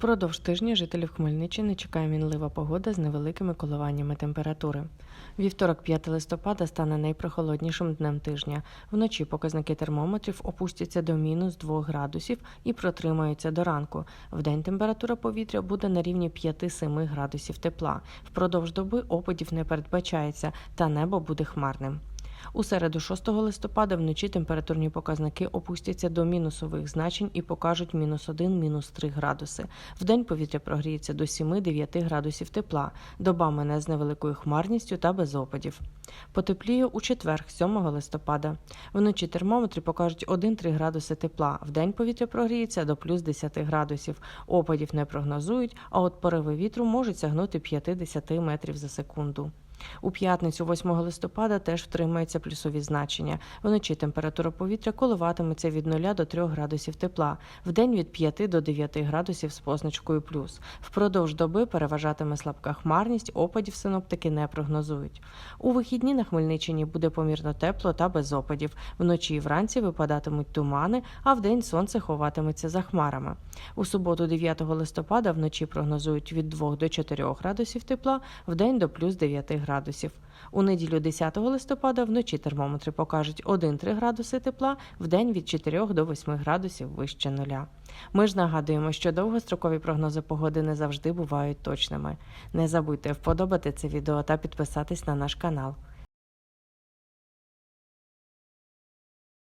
Впродовж тижня жителів Хмельниччини чекає мінлива погода з невеликими коливаннями температури. Вівторок, 5 листопада, стане найпрохолоднішим днем тижня. Вночі показники термометрів опустяться до мінус 2 градусів і протримаються до ранку. Вдень температура повітря буде на рівні 5-7 градусів тепла. Впродовж доби опадів не передбачається, та небо буде хмарним. У середу 6 листопада вночі температурні показники опустяться до мінусових значень і покажуть мінус 1, мінус 3 градуси. Вдень повітря прогріється до 7-9 градусів тепла, доба мене з невеликою хмарністю та без опадів. Потепліє у четвер, 7 листопада. Вночі термометри покажуть 1-3 градуси тепла. Вдень повітря прогріється до плюс 10 градусів. Опадів не прогнозують, а от пориви вітру можуть сягнути 50 метрів за секунду. У п'ятницю, 8 листопада, теж втримаються плюсові значення. Вночі температура повітря коливатиметься від 0 до 3 градусів тепла, вдень від 5 до 9 градусів з позначкою плюс. Впродовж доби переважатиме слабка хмарність, опадів синоптики не прогнозують. У вихідні на Хмельниччині буде помірно тепло та без опадів. Вночі і вранці випадатимуть тумани, а вдень сонце ховатиметься за хмарами. У суботу, 9 листопада, вночі прогнозують від 2 до 4 градусів тепла, вдень до плюс 9 градусів. У неділю 10 листопада вночі термометри покажуть 1-3 градуси тепла, в день від 4 до 8 градусів вище нуля. Ми ж нагадуємо, що довгострокові прогнози погоди не завжди бувають точними. Не забудьте вподобати це відео та підписатись на наш канал.